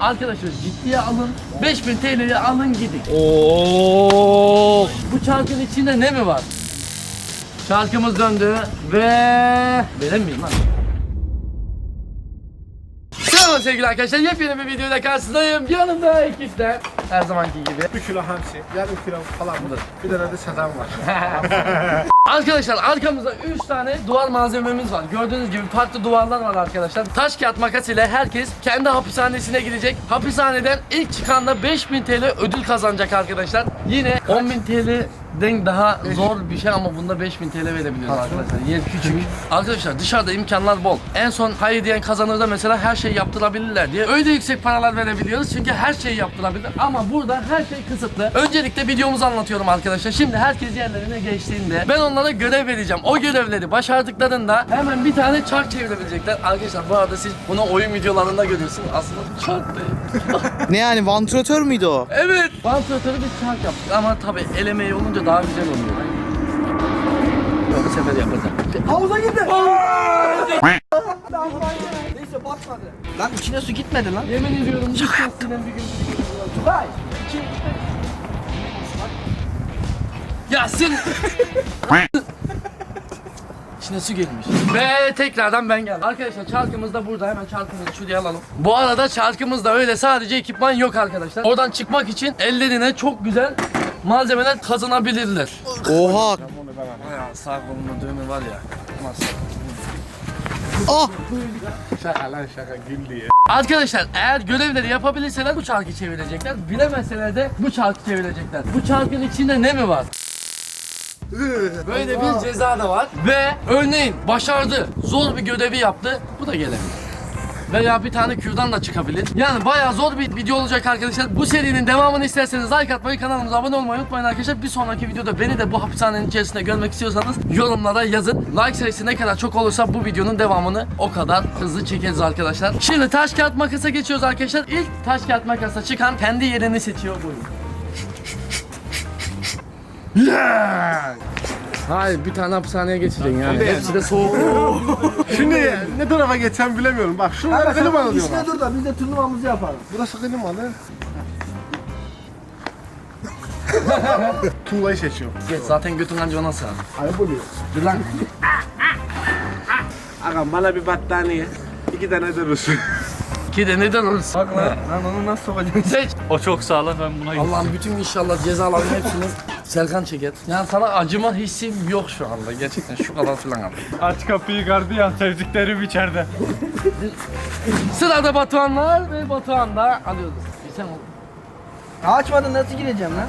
Arkadaşlar ciddiye alın. 5000 TL'yi alın gidin. Oo! Bu çarkın içinde ne mi var? Çarkımız döndü ve Bilen miyim lan? Selam sevgili arkadaşlar. Yepyeni bir videoyla karşınızdayım. Yanımda ekipte her zamanki gibi. 1 kilo hamsi, yarım kilo falan mıdır? Bir tane de sazan var. Arkadaşlar arkamızda 3 tane duvar malzememiz var. Gördüğünüz gibi farklı duvarlar var arkadaşlar. Taş kağıt makas ile herkes kendi hapishanesine gidecek. Hapishaneden ilk çıkanda 5000 TL ödül kazanacak arkadaşlar. Yine 10.000 TL'den daha zor bir şey ama bunda 5000 TL verebiliyoruz arkadaşlar. Yer küçük. Arkadaşlar dışarıda imkanlar bol. En son hayır diyen kazanır da mesela her şeyi yaptırabilirler diye. Öyle yüksek paralar verebiliyoruz çünkü her şeyi yaptırabilir. Ama burada her şey kısıtlı. Öncelikle videomuzu anlatıyorum arkadaşlar. Şimdi herkes yerlerine geçtiğinde ben onlara görev vereceğim. O görevleri başardıklarında hemen bir tane çark çevirebilecekler. Arkadaşlar bu arada siz bunu oyun videolarında görüyorsunuz. Aslında çark değil. Ne yani vantilatör müydü o? Evet. Vantilatörü bir çark yaptık ama tabii el emeği olunca daha güzel oluyor. Yok bu sefer yapacağım. Havuza girdi. Neyse batmadı. Lan içine su gitmedi lan. Yemin ediyorum bir gün Tugay. Yasin. İçine su girmiş. Ve tekrardan ben geldim. Arkadaşlar çarkımız da burada. Hemen çarkımızı şuraya alalım. Bu arada çarkımızda öyle sadece ekipman yok arkadaşlar. Oradan çıkmak için ellerine çok güzel malzemeler kazanabilirler. Oha. Bayağı sağ kolunda düğme var ya. Ah. şaka lan şaka gül diye. Arkadaşlar eğer görevleri yapabilirseler bu çarkı çevirecekler. Bilemezseler de bu çarkı çevirecekler. Bu çarkın içinde ne mi var? Böyle bir ceza da var. Ve örneğin başardı. Zor bir görevi yaptı. Bu da gelebilir. Veya bir tane kürdan da çıkabilir. Yani bayağı zor bir video olacak arkadaşlar. Bu serinin devamını isterseniz like atmayı, kanalımıza abone olmayı unutmayın arkadaşlar. Bir sonraki videoda beni de bu hapishanenin içerisinde görmek istiyorsanız yorumlara yazın. Like sayısı ne kadar çok olursa bu videonun devamını o kadar hızlı çekeriz arkadaşlar. Şimdi taş kağıt makasa geçiyoruz arkadaşlar. İlk taş kağıt makasa çıkan kendi yerini seçiyor buyurun. Yeah! Hayır bir tane hapishaneye geçeceksin yani. Tabii. Hepsi de soğuk. Şimdi ne tarafa geçsem bilemiyorum. Bak şurada klimalı diyorlar. İçine dur da biz de turnuvamızı yapalım. Burası klimalı. Tuğlayı seçiyorum. Geç zaten götün anca ona sığar. Ayıp oluyor. Dur lan. Ağam bana bir battaniye. iki tane de Rus. Ki de neden olursun? Bak lan. Lan onu nasıl sokacaksın? Seç. O çok sağlam ben buna Allah'ım bütün inşallah cezaların hepsini Serkan çeker. Yani sana acıma hissim yok şu anda. Gerçekten şu kadar falan abi. Aç kapıyı gardiyan sevdiklerim içeride. Sırada Batuhanlar ve Batuhan da alıyoruz. Bir sen ol. Açmadın nasıl gireceğim lan?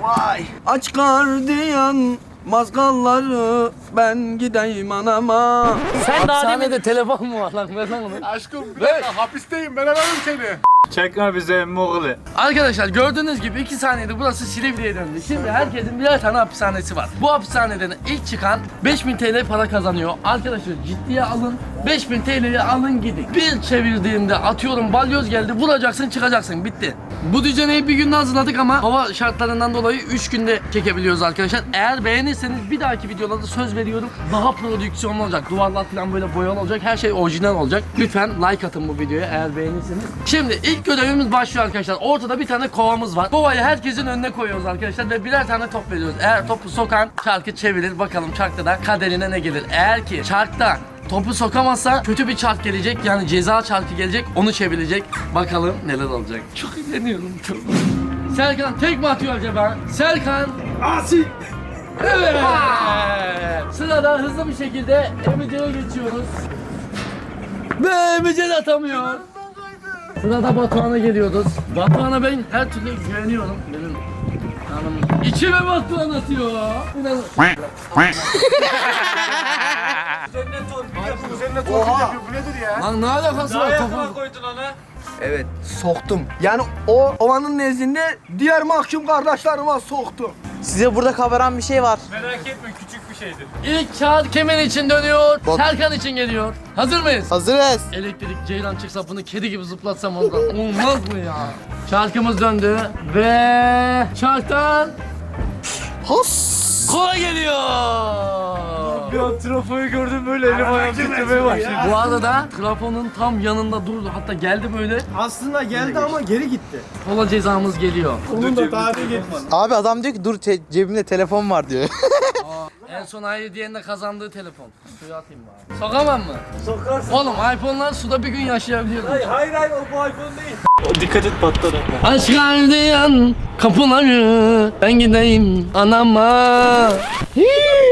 Vay. Aç gardiyan mazgalları ben gideyim anama. Sen daha demin... Hapishanede telefon mu var lan? Ver lan onu. Aşkım bir dakika hapisteyim ben ararım seni. Çekme bize Muğli. Arkadaşlar gördüğünüz gibi 2 saniyede burası Silivri'ye döndü. Şimdi herkesin birer tane hapishanesi var. Bu hapishaneden ilk çıkan 5000 TL para kazanıyor. Arkadaşlar ciddiye alın. 5000 TL'yi alın gidin. Bir çevirdiğimde atıyorum balyoz geldi vuracaksın çıkacaksın bitti. Bu düzeneyi bir günde hazırladık ama hava şartlarından dolayı 3 günde çekebiliyoruz arkadaşlar. Eğer beğenirseniz bir dahaki videolarda söz veriyorum daha prodüksiyonlu olacak. Duvarlar falan böyle boyalı olacak. Her şey orijinal olacak. Lütfen like atın bu videoya eğer beğenirseniz. Şimdi ilk görevimiz başlıyor arkadaşlar. Ortada bir tane kovamız var. Kovayı herkesin önüne koyuyoruz arkadaşlar ve birer tane top veriyoruz. Eğer topu sokan çarkı çevirir. Bakalım çarkta da kaderine ne gelir. Eğer ki çarkta Topu sokamazsa kötü bir çark gelecek yani ceza çarkı gelecek onu çevirecek. Bakalım neler olacak. Çok eğleniyorum çok. Serkan tek mi atıyor acaba? Serkan Asi. Evet. Sırada hızlı bir şekilde Emice'ye geçiyoruz. Ve Emice de atamıyor. Sırada Batuhan'a geliyoruz. Batuhan'a ben her türlü güveniyorum. Benim hanım içime Batuhan atıyor. İnanın. Üzerine torpil yapıyor bu nedir ya? Lan ne alakası var topu? koydun onu. Evet soktum. Yani o ovanın nezdinde diğer mahkum kardeşlerime soktum. Size burada kabaran bir şey var. Merak etme küçük bir şeydir. İlk kağıt kimin için dönüyor? Bak- Serkan için geliyor. Hazır mıyız? Hazırız. Elektrik ceylan çıksa bunu kedi gibi zıplatsam ondan olmaz mı ya? Çarkımız döndü ve çarktan Has. kola geliyor. Bir an trafoyu gördüm böyle elim ayağım titremeye başladı. Bu arada trafonun tam yanında durdu. Hatta geldi böyle. Aslında geldi ama geri gitti. Kola cezamız geliyor. Onun da tarihi geçti. Abi adam diyor ki dur te- cebimde telefon var diyor. En son hayır diyen de kazandığı telefon. Suya atayım bari. Sokamam mı? Sokarsın. Oğlum iPhone'lar suda bir gün yaşayabiliyor. Hayır Hayır hayır o bu iPhone değil. O dikkat et patladı. Aşk gardiyan kapıları ben gideyim anama. Hii.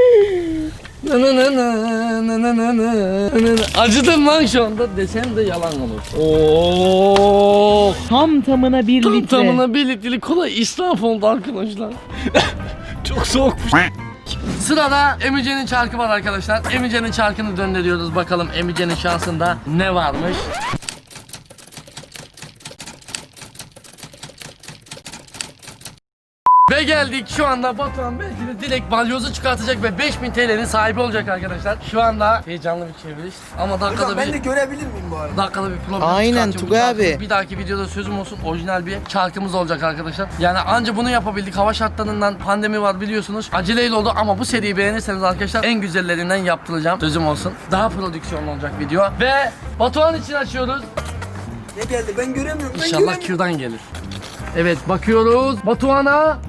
Acıdım lan şu anda desem de yalan olur. Oo. Tam tamına bir Tam litre. tamına bir litrelik kola israf oldu arkadaşlar. Çok soğukmuş. Sırada Emice'nin çarkı var arkadaşlar. Emice'nin çarkını döndürüyoruz. Bakalım Emice'nin şansında ne varmış. Ve geldik şu anda Batuhan belki de direkt balyozu çıkartacak ve 5000 TL'nin sahibi olacak arkadaşlar. Şu anda heyecanlı bir çeviriş ama dakikada bir... görebilir miyim bu arada? dakikada bir problem Aynen. Tugay Bir dahaki- abi. Bir dahaki videoda sözüm olsun orijinal bir çarkımız olacak arkadaşlar. Yani anca bunu yapabildik. Hava şartlarından pandemi var biliyorsunuz. Aceleyle oldu ama bu seriyi beğenirseniz arkadaşlar en güzellerinden yaptıracağım. Sözüm olsun. Daha prodüksiyonlu olacak video. Ve Batuhan için açıyoruz. Ne geldi ben göremiyorum. İnşallah Q'dan gelir. Evet bakıyoruz. Batuhan'a.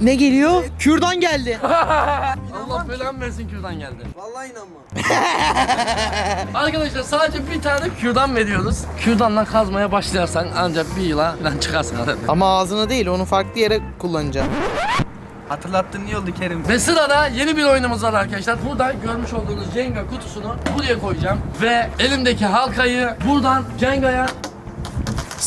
Ne geliyor? Kürdan geldi. Allah belanı versin Q'dan geldi. Vallahi inanma. Arkadaşlar sadece bir tane Q'dan veriyoruz. Q'danla kazmaya başlarsan ancak bir yıla falan çıkarsın arada. Ama ağzına değil onu farklı yere kullanacağım. Hatırlattın iyi oldu Kerim. Ve sırada yeni bir oyunumuz var arkadaşlar. Burada görmüş olduğunuz Jenga kutusunu buraya koyacağım. Ve elimdeki halkayı buradan Jenga'ya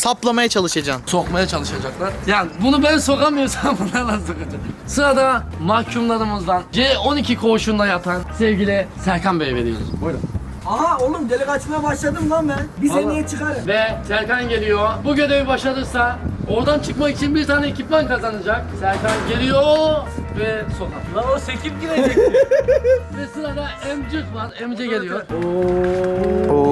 Saplamaya çalışacaksın. sokmaya çalışacaklar. Yani bunu ben sokamıyorsam bunlar nasıl sokacak? Sırada mahkumlarımızdan C12 koğuşunda yatan sevgili Serkan Bey'e veriyoruz. Buyurun. Aha oğlum delik açmaya başladım lan ben. Bir Vallahi. seneye çıkarım. Ve Serkan geliyor. Bu görevi başarırsa oradan çıkmak için bir tane ekipman kazanacak. Serkan geliyor ve sokak. Lan o sekip girecek. Ve sırada Emcik var. Emce geliyor. Oley!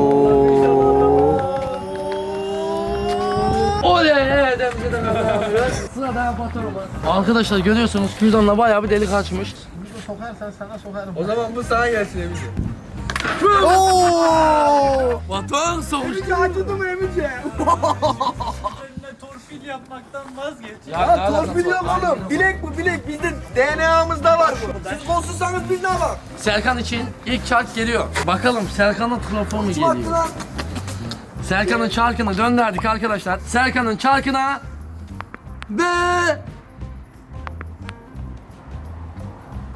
Kazanıyoruz. Sırada Batuhan'ımız. Arkadaşlar görüyorsunuz Kürdan'la bayağı bir delik açmış. Sokarsan sana sokarım. O zaman bu sana gelsin Emice. Batuhan soğumuş. Emice acıdı mı Emice? Torpil yapmaktan vazgeç. Ya torpil yok oğlum. Bilek bu bilek. Bizde DNA'mızda var bu. Siz bozulsanız biz ne yapalım? Serkan için ilk çark geliyor. Bakalım Serkan'ın trafo mu geliyor? Serkan'ın çarkını gönderdik arkadaşlar. Serkan'ın çarkına ve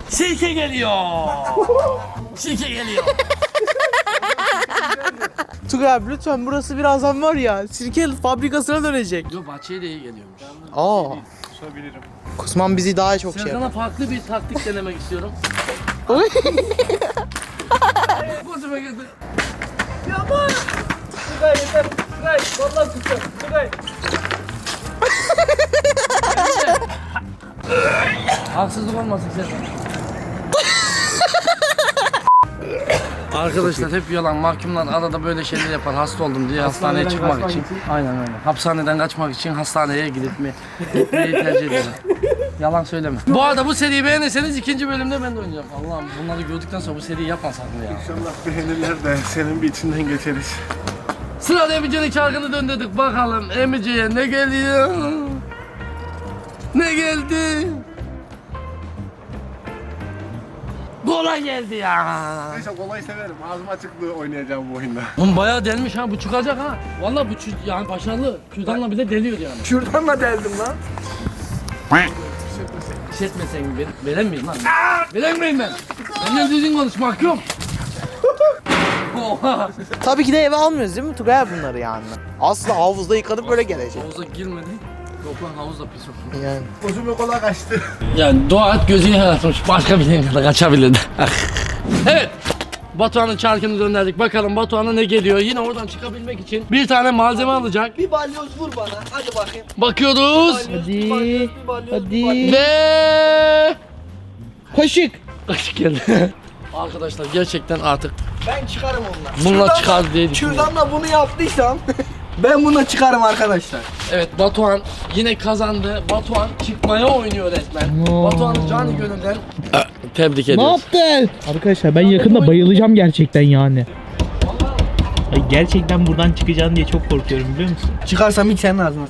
Sirke geliyor. Sirke geliyor. Tugay abi lütfen burası birazdan var ya sirke fabrikasına dönecek. Yo bahçeye de iyi geliyormuş. Aa. Kusabilirim. Kusman bizi daha çok şey Serkan'a yapar. farklı bir taktik denemek istiyorum. Boşuma girdi. Tugay yeter. Tugay vallahi tutacağım. Tugay. Haksızlık olmasın Serkan. Arkadaşlar hep yalan mahkumlar arada böyle şeyler yapar hasta oldum diye hastaneye çıkmak için. Aynen öyle. Hapishaneden kaçmak için hastaneye gidip mi gitmeyi tercih ediyorlar. Yalan söyleme. Bu arada bu seriyi beğenirseniz ikinci bölümde ben de oynayacağım. Allah'ım bunları gördükten sonra bu seriyi yapmasak mı ya? İnşallah beğenirler de senin bir içinden geçeriz. Sırada Emice'nin çarkını döndürdük bakalım Emice'ye ne geliyor? Ne geldi? Bola geldi ya. Neyse kolayı severim. Ağzım açıklığı oynayacağım bu oyunda. Oğlum bayağı delmiş ha bu çıkacak ha. Vallahi bu çü- yani başarılı. Kürdanla bile deliyor yani. Şuradan da deldim lan. İşletmesen ben, veren miyim lan? Veren miyim ben? Benden düzgün konuş mahkum. Oha. Tabii ki de eve almıyoruz değil mi Tugay abi bunları yani? Asla havuzda yıkadık böyle gelecek. Havuza girmedi. Yok lan havuz da pis olsun. Yani. Gözüme kola kaçtı. Yani doğa et gözünü yaratmış. Başka bir yere kaçabilirdi. evet. Batuhan'ın çarkını gönderdik. Bakalım Batuhan'a ne geliyor? Yine oradan çıkabilmek için bir tane malzeme alacak. Bir balyoz vur bana. Hadi bakayım. Bakıyoruz. Hadi. Hadi. Ve Kaşık. kaşık geldi. Arkadaşlar gerçekten artık Ben çıkarım onunla. bununla çıkar diye düşünüyorum. Şuradan da bunu yaptıysam ben bununla çıkarım arkadaşlar. Evet Batuhan yine kazandı. Batuhan çıkmaya oynuyor resmen. Batuhan'ı canı gönülden Tebrik Ne ediyoruz. yaptın? Arkadaşlar ben yakında bayılacağım gerçekten yani. Ay, Gerçekten buradan çıkacağım diye çok korkuyorum biliyor musun? Çıkarsam ilk senin ağzına.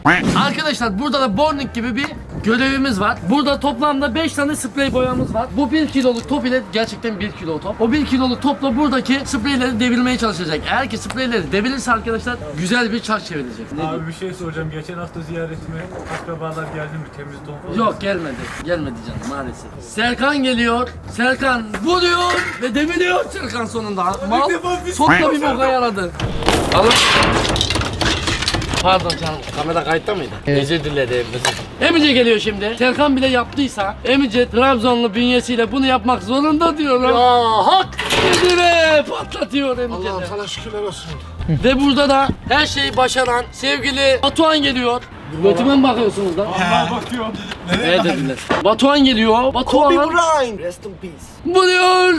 Arkadaşlar burada da bowling gibi bir görevimiz var. Burada toplamda 5 tane sprey boyamız var. Bu 1 kiloluk top ile gerçekten 1 kilo top. O 1 kiloluk topla buradaki spreyleri devirmeye çalışacak. Eğer ki spreyleri devirirse arkadaşlar güzel bir çark diyeyim? Abi bir şey soracağım. Geçen hafta ziyaretime akrabalar geldi mi? Temiz don falan. Yok gelmedi. Gelmedi canım maalesef. Serkan geliyor. Serkan vuruyor ve deviriyor Serkan sonunda. Mal sonunda bir boka yaradı. Alın. Pardon canım kamera kayıtta mıydı? Özür dilerim. Emice geliyor şimdi. Serkan bile yaptıysa Emice Trabzonlu bünyesiyle bunu yapmak zorunda diyorum. Aa hak. Dedi ve patlatıyor Emice Allah'ım sana şükürler olsun. Ve burada da her şeyi başaran sevgili Batuhan geliyor. Götüme mi bakıyorsunuz lan? Allah bakıyorum. Ne dediler? Batuhan geliyor. Batuhan Bryant. Rest in peace. vuruyor.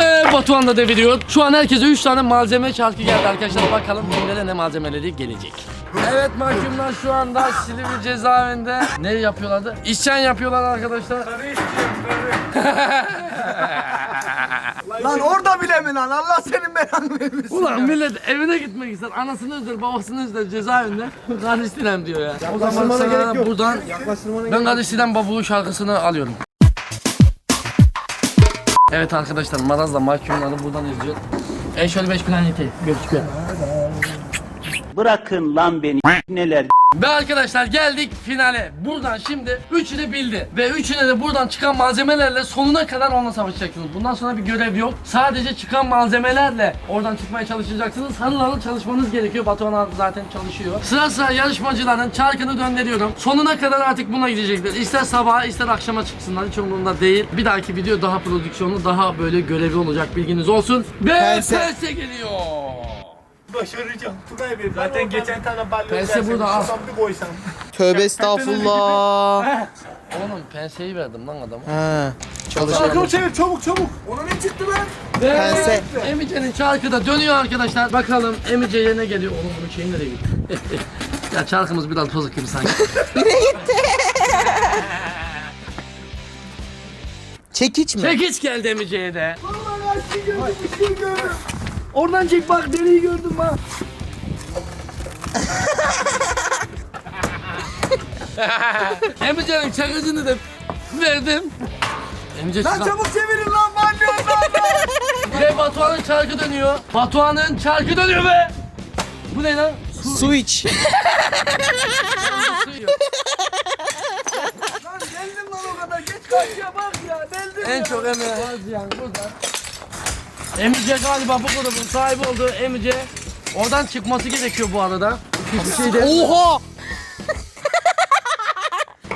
Ve Batuhan da deviriyor. Şu an herkese 3 tane malzeme çarkı geldi arkadaşlar. Bakalım kimlere ne malzemeleri gelecek. Evet mahkumlar şu anda Silivri cezaevinde ne yapıyorlardı? İşçen yapıyorlar arkadaşlar. Karı. Lan orada bile mi lan? Allah senin belanı vermesin. Ulan millet evine gitmek ister. Anasını özler, babasını özler cezaevinde. Kardeş diyor ya. O zaman sana buradan ben Kardeş Babulu şarkısını alıyorum. Evet arkadaşlar Maraz'la mahkumları buradan izliyor. E şöyle 5 planeti gözüküyor. Bırakın lan beni neler Ve arkadaşlar geldik finale. Buradan şimdi üçünü bildi. Ve üçüne de buradan çıkan malzemelerle sonuna kadar onunla savaşacaksınız. Bundan sonra bir görev yok. Sadece çıkan malzemelerle oradan çıkmaya çalışacaksınız. Harıl harıl çalışmanız gerekiyor. Batuhan zaten çalışıyor. Sıra sıra yarışmacıların çarkını döndürüyorum. Sonuna kadar artık buna gidecekler. İster sabaha ister akşama çıksınlar. Hiç umurumda değil. Bir dahaki video daha prodüksiyonlu, daha böyle görevi olacak bilginiz olsun. Ve Pense. pense geliyor. Başaracağım. Tugay Bey zaten geçen tane balyoz Pense burada, al. şuradan bir koysam. Tövbe estağfurullah. Oğlum penseyi verdim lan adama. He. Çalışıyor. Çarkını çevir çabuk çabuk. Ona ne çıktı lan? Pense. Emice'nin çarkı da dönüyor arkadaşlar. Bakalım Emice yerine geliyor. Oğlum bunun şeyi nereye gitti? ya çarkımız biraz bozuk gibi sanki. Çekiç mi? Çekiç geldi Emice'ye de. Oradan çek bak deliği gördüm bak. Emice'nin çakıcını da verdim. Emice Lan çıkar- çabuk çevirin lan balyoz lan. Ve Batuhan'ın çarkı dönüyor. Batuhan'ın çarkı dönüyor be. Bu ne lan? Su iç. Su yiyor. Lan geldim lan o kadar geç karşıya bak ya deldim En çok emeği harcayan burada. Emice galiba bu grubun sahibi oldu. Emice oradan çıkması gerekiyor bu arada. Bir şey de Oha!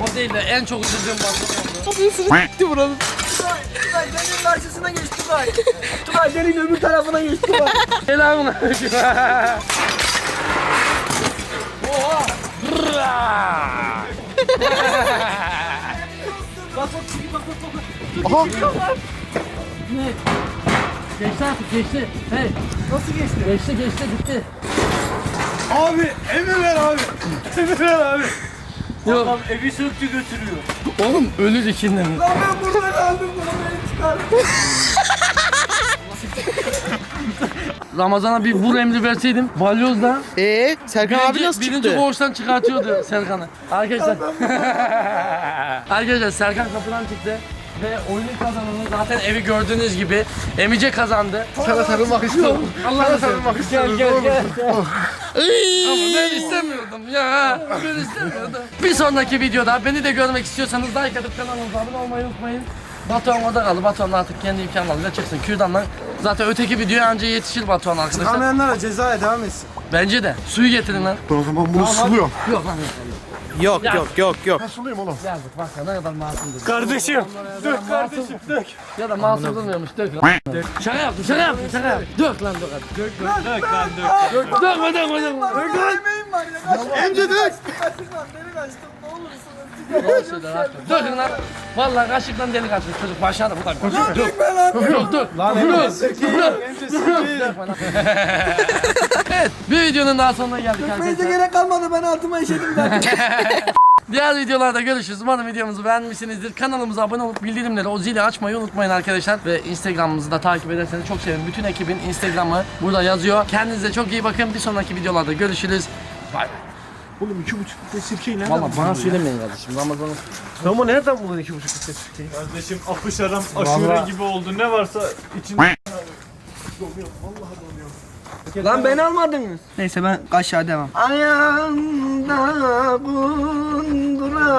o değil de en çok üzüldüğüm Batuhan oldu. Kapısını gitti buranın. Tugay, Tugay deliğin karşısına geç Tugay. Tugay deliğin öbür tarafına geç Tugay. Selamun aleyküm. Oha! Brrra! Aha. Ne? Geçti artık geçti. Hey. Nasıl geçti? Geçti geçti gitti. Abi emir ver abi. Emir ver abi. Yok. Adam evi söktü götürüyor. Oğlum ölür içinde mi? Lan ben burada kaldım bunu beni çıkar. Ramazan'a bir vur emri verseydim balyozla Eee Serkan abi birinci, nasıl birinci çıktı? koğuştan çıkartıyordu Serkan'ı. Arkadaşlar. Arkadaşlar Serkan kapıdan çıktı. Ve oyunun kazananı zaten evi gördüğünüz gibi Emice kazandı. Sana sarılmak istiyorum. Sana sarılmak Gel istiyorum. gel Doğru. gel. Ama ben istemiyordum ya. Ben istemiyordum. Bir sonraki videoda beni de görmek istiyorsanız like atıp kanalımıza abone olmayı unutmayın. Batuhan orada kaldı. Batuhan artık kendi imkanlarıyla çıksın. Kürdan'dan zaten öteki videoya anca yetişir Batuhan arkadaşlar. Çıkamayanlara cezaya devam etsin. Bence de. Suyu getirin lan. Ben o zaman bunu suluyorum. Yok lan. Yok Ya. yok yok yok. Ben sulayayım oğlum. Yazık bak ya ne kadar masumdur. Kardeşim. Dur Kardeşim dök. Ya da masum durmuyormuş. Dök lan. Şaka yaptım şaka yaptım şaka yaptım. Dök lan dök hadi. Dök Dök lan dök. dökme dökme dökme. Ölmeyin var ya. Kaç. Emce dök. Kaçın lan beni kaçtım ne olursunuz. Doğru. Dökün lan. Vallahi kaşıktan delik açmış çocuk başladı bu da. Dök. Dökme lan. Dök. Lan Evet bir videonun daha sonuna geldik Neyse arkadaşlar. gerek kalmadı ben altıma işedim zaten. Diğer videolarda görüşürüz. Umarım videomuzu beğenmişsinizdir. Kanalımıza abone olup bildirimleri o zili açmayı unutmayın arkadaşlar. Ve Instagram'ımızı da takip ederseniz çok sevinirim. Bütün ekibin Instagram'ı burada yazıyor. Kendinize çok iyi bakın. Bir sonraki videolarda görüşürüz. Bay bay. Oğlum iki buçuk litre sirkeyi nereden Valla buldun bana ya? söylemeyin kardeşim. Ramazan'ın Ama nereden buldun iki buçuk litre sirkeyi? Kardeşim apış aram aşure Vallahi- gibi oldu. Ne varsa içinde Lan beni almadınız. Neyse ben kaşığa devam. Ayağında kundura